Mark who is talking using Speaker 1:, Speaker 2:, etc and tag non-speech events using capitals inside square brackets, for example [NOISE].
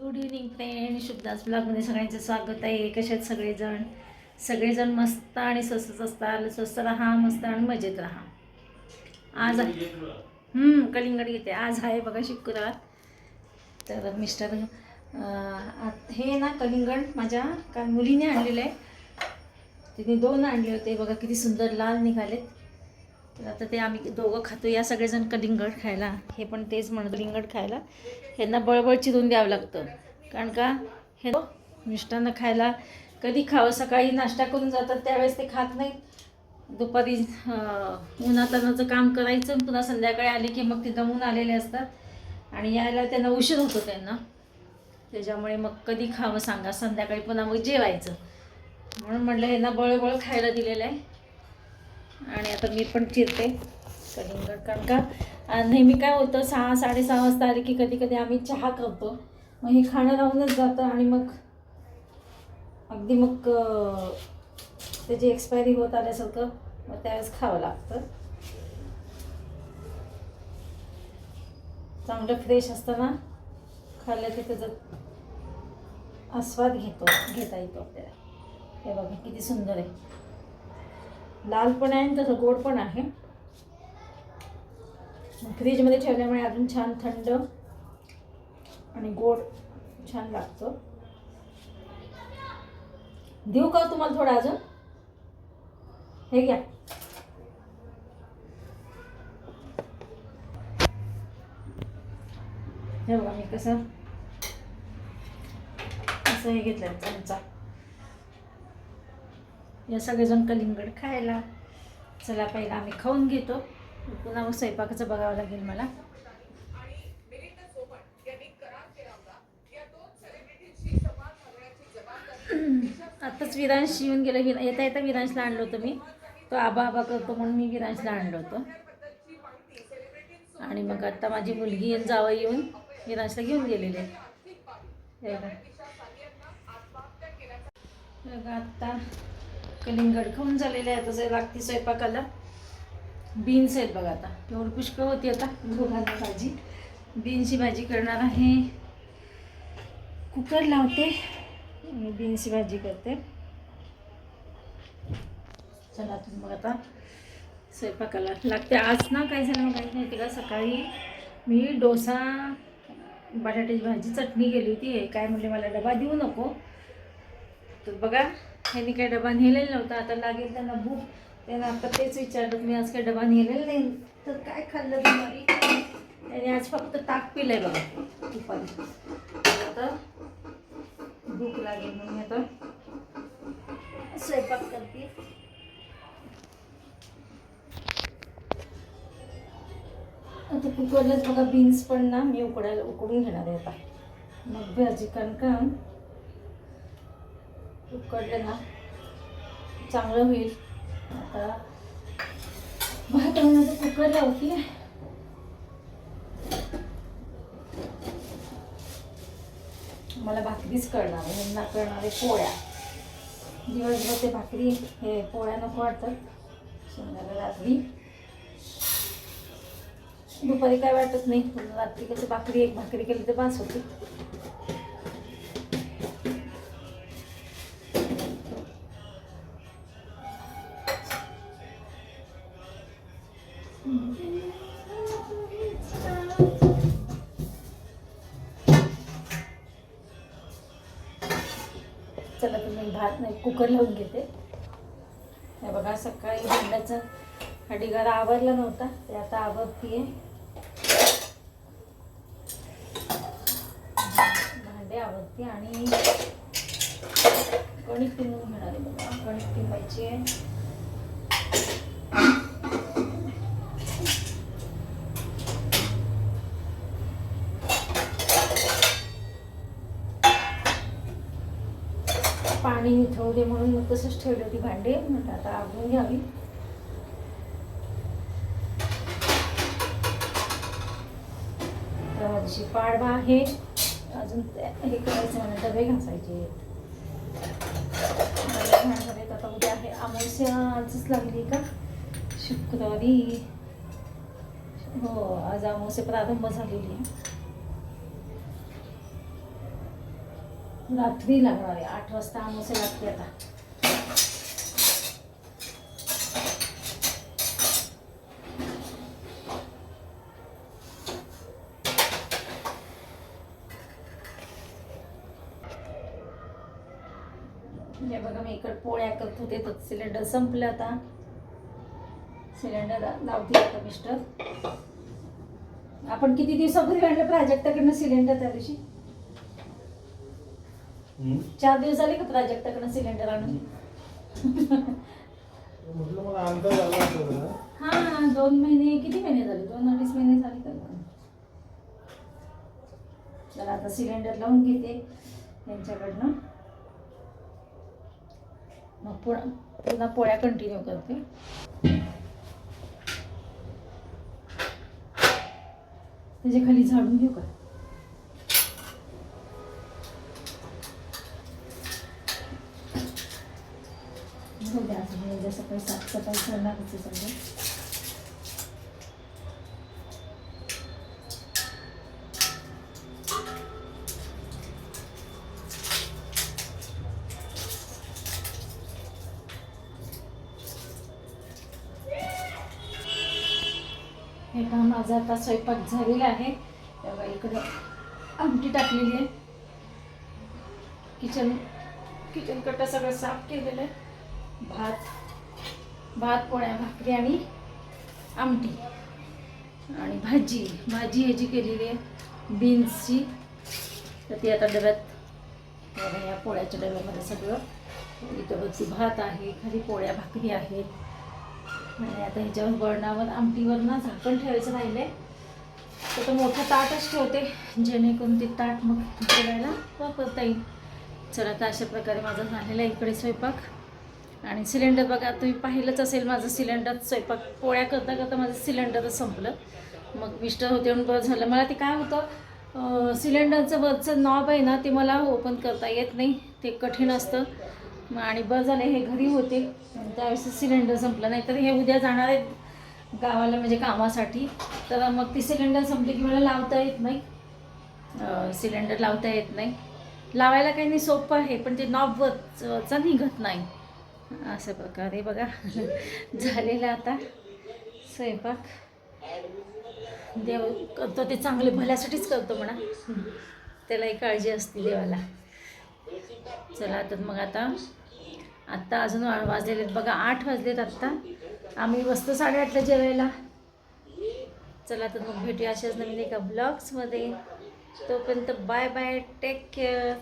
Speaker 1: Good evening friend शुभदास ब्लॉगमध्ये सगळ्यांचं स्वागत आहे. कशात सगळेजण? सगळेजण मस्त आणि स्वस्तच असतात. स्वस्त राहा मस्त आणि मजेत राहा. आज कलिंगड घेते आज आहे बघा शुक्रवार. तर मिस्टर हे ना कलिंगड माझ्या का मुलीने आणलेलं आहे. तिने दोन आणले होते. बघा किती सुंदर लाल निघालेत. तर आता ते आम्ही दोघं खातो या सगळेजण कलिंगड खायला? हे पण तेच म्हणत लिंगड खायला. ह्यांना बळबळ चिरून द्यावं लागतं. कारण का? हे मिष्टांना खायला कधी खावं? सकाळी नाश्ता करून जातात त्यावेळेस ते खात नाहीत. दुपारी उन्हातानाचं काम करायचं आणि पुन्हा संध्याकाळी आले की मग ते दमून आलेले असतात. आणि यायला त्यांना उशीर होतो त्यांना. त्याच्यामुळे मग कधी खावं सांगा संध्याकाळी पुन्हा मग जेवायचं. म्हणून म्हटलं ह्यांना बळबळ खायला दिलेलं आहे. आणि आता मी पण चिरते कलिंगड. कारण का नेहमी काय होतं सहा साडेसहा वाजता आले की कधी कधी आम्ही चहा करतो. मग हे खाणं राहूनच जातं आणि मग अगदी मग त्याची एक्सपायरी होत आल्यासारखं मग त्यावेळेस खावं लागतं. चांगलं फ्रेश असताना खाल्लं की त्याचा आस्वाद घेतो घेता येतो आपल्याला. हे बघा किती सुंदर आहे. लाल पण आहे आणि तसं गोड पण आहे. फ्रीजमध्ये ठेवल्यामुळे अजून छान थंड आणि गोड छान लागतो. देऊ का तुम्हाला थोडं अजून? हे घ्या. हे बघा मी कसं असं हे घेतलं चमचा. या सगळेजण कलिंगड खायला. चला पहिला आम्ही खाऊन घेतो. पुन्हा मग स्वयंपाकाचं बघावं लागेल मला. [CLEARS THROAT] आत्ताच विरांश येऊन गेलं. विरा येता येता विरांशला आणलं होतं मी. तो आबा आबा करतो म्हणून मी विरांशला आणलं होतं. आणि मग आता माझी मुलगी आणि जावं येऊन विरांशला घेऊन गेलेले आत्ता कलिंगड खाऊन झालेले आहे तसे लागते स्वयंपाकाला. बीन्स आहेत बघा आता. एवढी पुष्कळ होती आता दोघांना भाजी. बीन्सची भाजी करणार आहे. कुकर लावते. आणि बीन्सची भाजी करते. चला तुम्ही मग आता स्वयंपाकाला लागते. आज ना काय झालं काही नाही का सकाळी मी डोसा बटाट्याची भाजी चटणी केली होती. काय म्हणजे मला डबा देऊ नको. तर बघा ह्यांनी काय डबा नेलेला नव्हता. आता लागेल त्यांना भूक. त्यांना आता तेच विचारलं मी आज काय डबा नेलेला नाही. तर काय खाल्लं तुम्हाला त्याने आज फक्त ताक पिलंय बघा दुपारी आता भूक लागेल म्हणून मी आता स्वयंपाक करते. आता कुकरलाच बघा बीन्स पण ना मी उकडायला उकडून घेणार आहे आता. मग भाजी कारण का उकडलं ना. चांगलं होईल. आता भात होण्याचं कुकर लावते मला भाकरीच करणार आहे. यांना करणार आहे पोळ्या. दिवसभर ते भाकरी हे पोळ्या नको वाटतात. सुंदर रात्री. दुपारी काय वाटत नाही. रात्री कसं भाकरी एक भाकरी केली तर बास होती. चला तुम्ही भात नाही कुकर लावून घेते. हे बघा सकाळी भांड्याचं हा ढिगारा आवरला नव्हता ते आता आवरतीये. भांडे आवरते आणि कणिक टिंबून घेणार आहे बघा. कणिक टिंबायची आहे. पाणी निथळू म्हणून मग तसंच ठेवली होती भांडे. म्हटलं आता आवडून घ्यावी. माझी पाडवा आहे अजून हे करायचं म्हणजे डबे घासायचे डबे आता उद्या आहे. अमावस्या आजच लागली का? शुक्रवारी. हो आज अमावस्या प्रारंभ झालेली आहे. रात्री लागणार आहे. आठ वाजता आमोसे लागते आता. हे बघा मी इकड पोळ्या करत होते तर सिलेंडर संपलं आता. सिलेंडर लावते आता मिस्टर आपण किती दिवसापूर्वी आणलं प्राजक्ताकडनं सिलेंडर त्या दिवशी? चार दिवस झाले का प्राजक्ताकडनं सिलेंडर आणून?
Speaker 2: म्हटलं मला अंदाज आला होता जरा.
Speaker 1: हा दोन महिने किती महिने झाले? दोन अडीच महिने झाले का चला आता सिलेंडर लावून घेते त्यांच्याकडनं मग पुन्हा पुन्हा पोळ्या कंटिन्यू करते. त्याच्याखाली झाडून घेऊ का? जाऊ द्या आता हे उद्या सकाळी साफसफाई करणारच आहे सगळं. हे का माझा आता स्वयंपाक झालेला आहे. तेव्हा इकडं आमटी टाकलेली आहे. किचन किचन कट्टा सगळं साफ केलेलं आहे. भात भात पोळ्या भाकरी आणि आमटी. आणि भाजी भाजी ह्याची केलेली आहे बीन्सची तर ती आता डब्यात या पोळ्याच्या डब्यामध्ये सगळं. इथं बघती भात आहे खाली पोळ्या भाकरी आहेत. आणि आता ह्याच्यावर वरणावर आमटीवर ना झाकण ठेवायचं राहिलं आहे तर तो मोठं ताटच ठेवते जेणेकरून ते ताट मग जेवायला वापरता येईल. चला तर अशा प्रकारे माझा झालेला इकडे स्वयंपाक. आणि सिलेंडर बघा तुम्ही पाहिलंच असेल माझं सिलेंडर स्वयंपाक पोळ्या करता करता माझं सिलेंडरच संपलं. मग मिस्टर होते म्हणून बरं झालं. मला ते काय होतं सिलेंडरचं वरचं नॉब आहे ना ते मला ओपन करता येत नाही. ते कठीण असतं. मग आणि बरं झालं हे घरी होते. त्यावेळेस सिलेंडर संपलं. नाही तर हे उद्या जाणार आहेत गावाला म्हणजे कामासाठी. तर मग ती सिलेंडर संपली की मला लावता येत नाही. सिलेंडर लावता येत नाही. लावायला काही नाही सोपं आहे पण ते नॉब वरचा निघत नाही. अशा प्रकारे बघा. झालेला आता स्वयंपाक. देव करतो ते चांगले भल्यासाठीच करतो म्हणा. त्यालाही काळजी असते देवाला. चला तर मग आता आत्ता अजून वाजलेले आहेत. बघा आठ वाजलेत आत्ता आम्ही बसतो साडेआठला जेवायला. चला तर मग भेटूया अशाच नवीन एका ब्लॉग्समध्ये तोपर्यंत बाय बाय टेक केअर